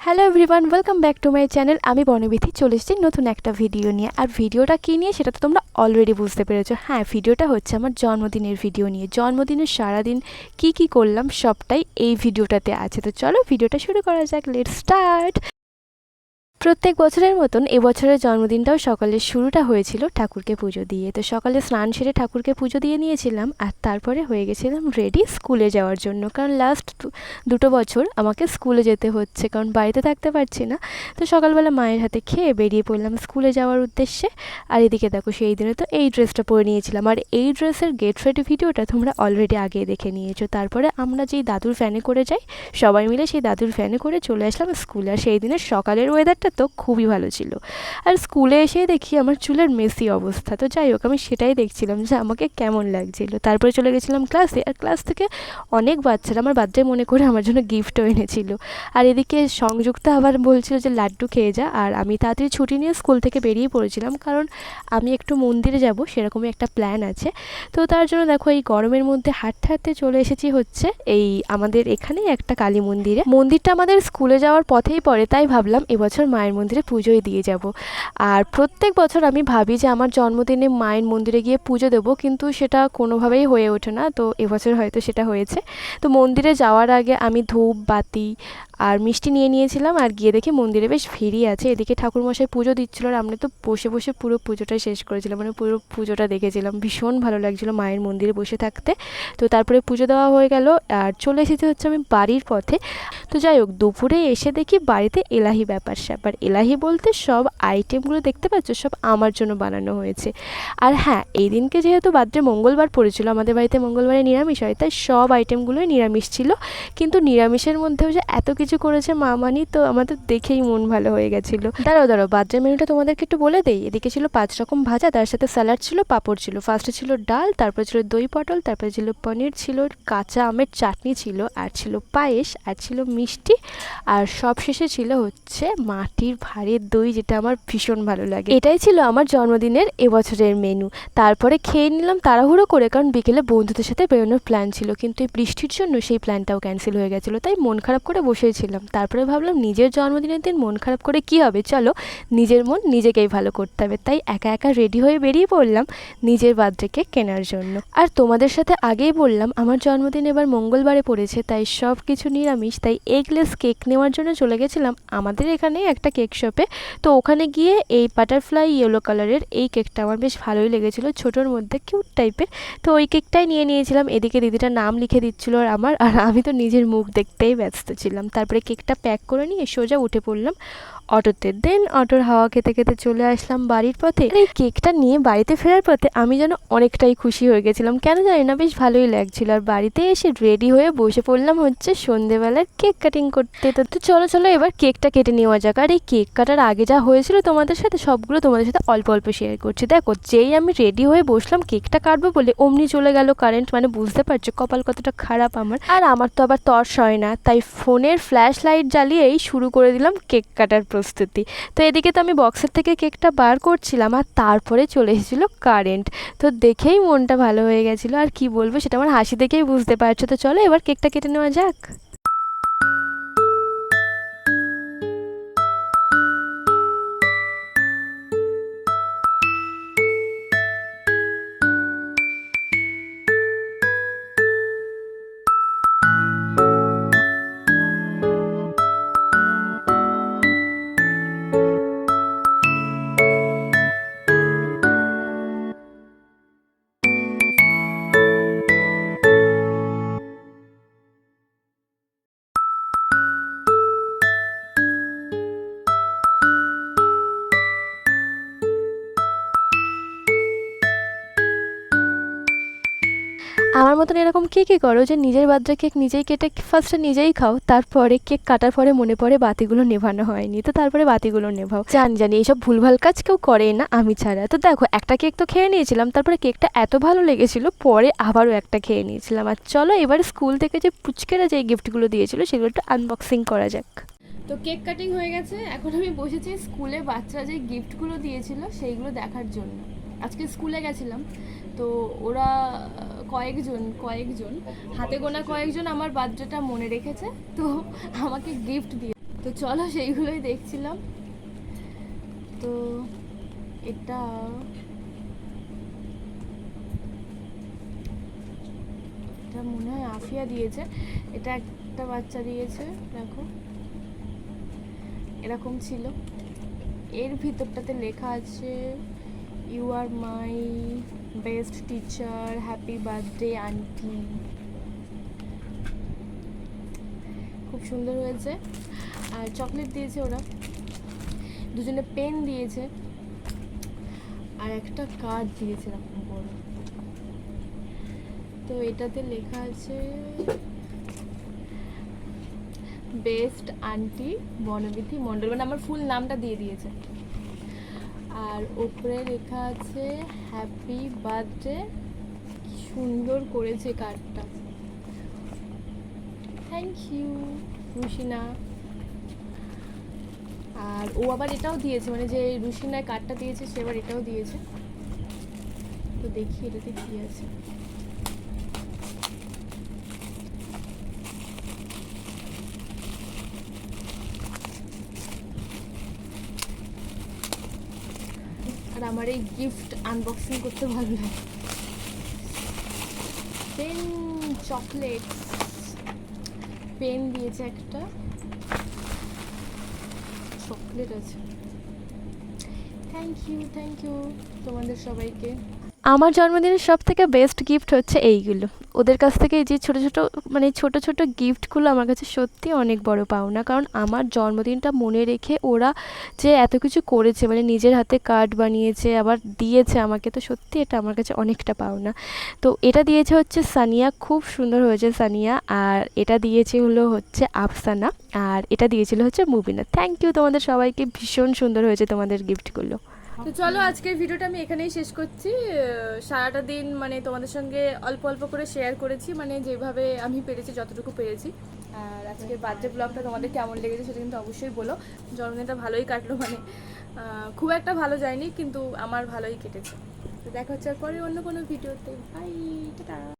Hello everyone welcome back to my channel আমি বনবিথি, চলে এসেছি নতুন একটা ভিডিও নিয়ে। আর ভিডিওটা কী নিয়ে সেটা তো তোমরা অলরেডি বুঝতে পেরেছ। হ্যাঁ ভিডিওটা হচ্ছে আমার জন্মদিনের ভিডিও নিয়ে। জন্মদিনের সারাদিন কি কি করলাম সবটাই এই ভিডিওটাতে আছে। তো চলো ভিডিওটা শুরু করা যাক। লেট স্টার্ট প্রত্যেক বছরের মতন এবছরের জন্মদিনটাও সকালের শুরুটা হয়েছিল ঠাকুরকে পুজো দিয়ে। তো সকালে স্নান সেরে ঠাকুরকে পুজো দিয়ে নিয়েছিলাম আর তারপরে হয়ে গেছিলাম রেডি স্কুলে যাওয়ার জন্য। কারণ লাস্ট দুটো বছর আমাকে স্কুলে যেতে হচ্ছে, কারণ বাড়িতে থাকতে পারছি না। তো সকালবেলা মায়ের হাতে খেয়ে বেরিয়ে পড়লাম স্কুলে যাওয়ার উদ্দেশ্যে। আর এদিকে দেখো সেই দিনে তো এই ড্রেসটা পরে নিয়েছিলাম। আর এই ড্রেসের গেট রেডি ভিডিওটা তোমরা অলরেডি আগে দেখে নিয়েছো। তারপরে আমরা যেই দাদুর ফ্যানে করে যাই, সবাই মিলে সেই দাদুর ফ্যানে করে চলে আসলাম স্কুলে আর সেই দিনের সকালের ওয়েদারটা তো খুবই ভালো ছিল। আর স্কুলে এসে দেখি আমার চুলের মেসি অবস্থা। তো যাই হোক, আমি সেটাই দেখছিলাম যে আমাকে কেমন লাগছিল। তারপরে চলে গেছিলাম ক্লাসে, আর ক্লাস থেকে অনেক বাচ্চারা আমার বার্থডে মনে করে আমার জন্য গিফটও এনেছিল। আর এদিকে সংযুক্ত আবার বলছিল যে, লাড্ডু খেয়ে যা। আর আমি তাড়াতাড়ি ছুটি নিয়ে স্কুল থেকে বেরিয়ে পড়েছিলাম, কারণ আমি একটু মন্দিরে যাব, সেরকমই একটা প্ল্যান আছে। তো তার জন্য দেখো, এই গরমের মধ্যে হাঁটতে হাঁটতে চলে এসেছি হচ্ছে এই আমাদের এখানেই একটা কালী মন্দিরে। মন্দিরটা আমাদের স্কুলে যাওয়ার পথেই পড়ে, তাই ভাবলাম এবছর মায়ের মন্দিরে পুজোই দিয়ে যাব। আর প্রত্যেক বছর আমি ভাবি যে আমার জন্মদিনে মায়ের মন্দিরে গিয়ে পুজো দেবো, কিন্তু সেটা কোনোভাবেই হয়ে ওঠে না। তো এবছর হয়তো সেটা হয়েছে। তো মন্দিরে যাওয়ার আগে আমি ধূপ, বাতি আর মিষ্টি নিয়ে নিয়েছিলাম আর গিয়ে দেখি মন্দিরে বেশ ভিড়ই আছে। এদিকে ঠাকুরমশাই পুজো দিচ্ছিল আর আমরা তো বসে বসে পুরো পুজোটা শেষ করেছিলাম। মানে পুরো পুজোটা দেখেছিলাম। ভীষণ ভালো লাগছিল মায়ের মন্দিরে বসে থাকতে। তো তারপরে পুজো দেওয়া হয়ে গেল আর চলে এসেছি হচ্ছে আমি বাড়ির পথে। তো যাই হোক, দুপুরে এসে দেখি বাড়িতে এলাহি ব্যাপার স্যাপার এলাহি বলতে সব আইটেমগুলো দেখতে পাচ্ছ, সব আমার জন্য বানানো হয়েছে। আর হ্যাঁ এই দিনকে যেহেতু বার্থডে মঙ্গলবার পড়েছিল, আমাদের বাড়িতে মঙ্গলবারে নিরামিষ হয়, তাই সব আইটেমগুলোই নিরামিষ ছিল। কিন্তু নিরামিষের মধ্যেও যে এত কিছু করেছে মা মানি, তো আমাদের দেখেই মন ভালো হয়ে গেছিল। দাঁড়াও দাঁড়াও বার্থডে মেনুটা তোমাদেরকে একটু বলে দেই। এদিকে ছিল পাঁচ রকম ভাজা, তার সাথে স্যালাড ছিল, পাঁপড় ছিল। ফার্স্টে ছিল ডাল, তারপরে ছিল দই পটল, তারপরে ছিল পনির ছিল, কাঁচা আমের চাটনি ছিল, আর ছিল পায়েস, আর ছিল মিষ্টি, আর সব শেষে ছিল হচ্ছে মাটির ভাঁড়ের দই যেটা আমার ভীষণ ভালো লাগে। এটাই ছিল আমার জন্মদিনের এবছরের মেনু তারপরে খেয়ে নিলাম তাড়াহুড়ো করে কারণ বিকেলে বন্ধুদের সাথে বেরোনোর প্ল্যান ছিল। কিন্তু এই বৃষ্টির জন্য সেই প্ল্যানটাও ক্যান্সেল হয়ে গেছিল। তাই মন খারাপ করে বসেই ছিলাম। তারপরে ভাবলাম নিজের জন্মদিনের দিন মন খারাপ করে কি হবে? চলো, নিজের মন নিজেকেই ভালো করতে হবে। তাই একা একা রেডি হয়ে বেরিয়ে পড়লাম নিজের বার্থডেকে কেনার জন্য। আর তোমাদের সাথে আগেই বললাম, আমার জন্মদিন এবার মঙ্গলবারে পড়েছে। তাই সব কিছু নিরামিষ। তাই এগলেস কেক নেওয়ার জন্য চলে গেছিলাম। আমাদের এখানে একটা কেক শপে তো ওখানে গিয়ে এই বাটারফ্লাই ইয়েলো কালারের এই কেকটা আমার বেশ ভালোই লেগেছিলো, ছোটোর মধ্যে কিউট টাইপের তো ওই কেকটাই নিয়ে নিয়েছিলাম, এদিকে দিদিটা নাম লিখে দিচ্ছিল আর আমার, আর আমি তো নিজের মুখ দেখতেই ব্যস্ত ছিলাম। তারপরে কেকটা প্যাক করে নিয়ে সোজা উঠে পড়লাম। অটোতে। দেন অটোর হাওয়া খেতে খেতে চলে আসলাম বাড়ির পথে। এই কেকটা নিয়ে বাড়িতে ফেরার পথে আমি যেন অনেকটাই খুশি হয়ে গেছিলাম। কেন জানি না, বেশ ভালোই লাগছিল। আর বাড়িতে এসে রেডি হয়ে বসে পড়লাম হচ্ছে সন্ধেবেলার কেক কাটিং করতে। তো তো চলো চলো এবার কেকটা কেটে নেওয়া যাক। আর এই কেক কাটার আগে যা হয়েছিল তোমাদের সাথে, সবগুলো তোমাদের সাথে অল্প অল্প শেয়ার করছি। দেখো, যেই আমি রেডি হয়ে বসলাম কেকটা কাটবো বলে অমনি চলে গেল কারেন্ট মানে বুঝতে পারছ, কপাল কতটা খারাপ আমার। আর আমার তো আবার তর্স হয় না। তাই ফোনের ফ্ল্যাশ লাইট জ্বালিয়েই শুরু করে দিলাম কেক কাটার প্রস্তুতি। তো এদিকে তো আমি বক্সের থেকে কেকটা বার করছিলাম আর তারপরে চলে এসেছিল কারেন্ট তো দেখেই মনটা ভালো হয়ে গেছিল। আর কি বলব, সেটা আমার হাসি দেখেই বুঝতে পারছ। তো চলো এবার কেকটা কেটে নেওয়া যাক। আমার মতন এরকম কে কে করো যে নিজের বার্থডে কেক নিজেই কেটে ফার্স্টে নিজেই খাও, তারপরে কেক কাটার পরে মনে পড়ে বাতিগুলো নেভানো হয়নি। তো তারপরে বাতিগুলো নেভাও। জানি জানি এইসব ভুলভাল কাজ কেউ করে না, আমি ছাড়া। তো দেখো, একটা কেক তো খেয়ে নিয়েছিলাম, তারপরে কেকটা এত ভালো লেগেছিল, পরে আবারও একটা খেয়ে নিয়েছিলাম। আর চলো এবার স্কুল থেকে যে পুচকেরা যে গিফটগুলো দিয়েছিল, সেগুলো একটু আনবক্সিং করা যাক। তো কেক কাটিং হয়ে গেছে। এখন আমি বসেছি স্কুলে বাচ্চারা যে গিফটগুলো দিয়েছিল, সেইগুলো দেখার জন্য। আজকে স্কুলে গেছিলাম, তো ওরা কয়েকজন কয়েকজন। হাতে গোনা কয়েকজন আমার বার্থডেটা মনে রেখেছে, তো আমাকে গিফট দিয়ে। তো চলো সেইগুলোই দেখছিলাম। তো এটা এটা মনে হয় আফিয়া দিয়েছে। এটা একটা বাচ্চা দিয়েছে, দেখো। এরকম ছিল। এর ভিতরটাতে লেখা আছে you are my best teacher happy birthday aunty খুব সুন্দর হয়েছে। আর চকলেট দিয়েছে ওরা। দুজনে পেন দিয়েছে। আর একটা কার্ড দিয়েছে এরকম বড় তো এটাতে লেখা আছে বেস্ট আন্টি বনবিথি মণ্ডল। মানে আমার ফুল নামটা দিয়ে দিয়েছে। আর উপরে লেখা আছে হ্যাপি বার্থডে সুন্দর করেছে কার্ডটা থ্যাংক ইউ রুশিনা। আর ও আবার এটাও দিয়েছে মানে যে রুশিনায় কার্ডটা দিয়েছে, সে আবার এটাও দিয়েছে। তো দেখি এটাতে কি আছে। আর আমার এই গিফট আনবক্সিং করতে ভালো লাগে। পেন চকলেট পেন দিয়েছে একটা। চকলেট আছে। থ্যাংক ইউ থ্যাংক ইউ তোমাদের সবাইকে। আমার জন্মদিনের সব থেকে বেস্ট গিফট হচ্ছে এইগুলো। ওদের কাছ থেকে যে ছোটো ছোটো মানে ছোট ছোট গিফটগুলো আমার কাছে সত্যি অনেক বড় পাওনা। কারণ আমার জন্মদিনটা মনে রেখে ওরা যে এত কিছু করেছে মানে নিজের হাতে কার্ড বানিয়েছে, আবার দিয়েছে আমাকে, তো সত্যি এটা আমার কাছে অনেকটা পাওনা। তো এটা দিয়েছে হচ্ছে সানিয়া, খুব সুন্দর হয়েছে সানিয়া। আর এটা দিয়েছে হলো হচ্ছে আফসানা। আর এটা দিয়েছিল হচ্ছে মুবিনা। থ্যাংক ইউ তোমাদের সবাইকে, ভীষণ সুন্দর হয়েছে তোমাদের গিফটগুলো তো চলো আজকের ভিডিওটা আমি এখানেই শেষ করছি। সারাটা দিন মানে তোমাদের সঙ্গে অল্প অল্প করে শেয়ার করেছি মানে যেভাবে আমি পেরেছি, যতটুকু পেরেছি। আর আজকে বার্থডে ব্লগটা তোমাদের কেমন লেগেছে সেটা কিন্তু অবশ্যই বলো। জন্মদিনটা ভালোই কাটলো মানে খুব একটা ভালো যায়নি, কিন্তু আমার ভালোই কেটেছে। তো দেখা হচ্ছে পরে অন্য কোনো ভিডিওতে। Bye tata.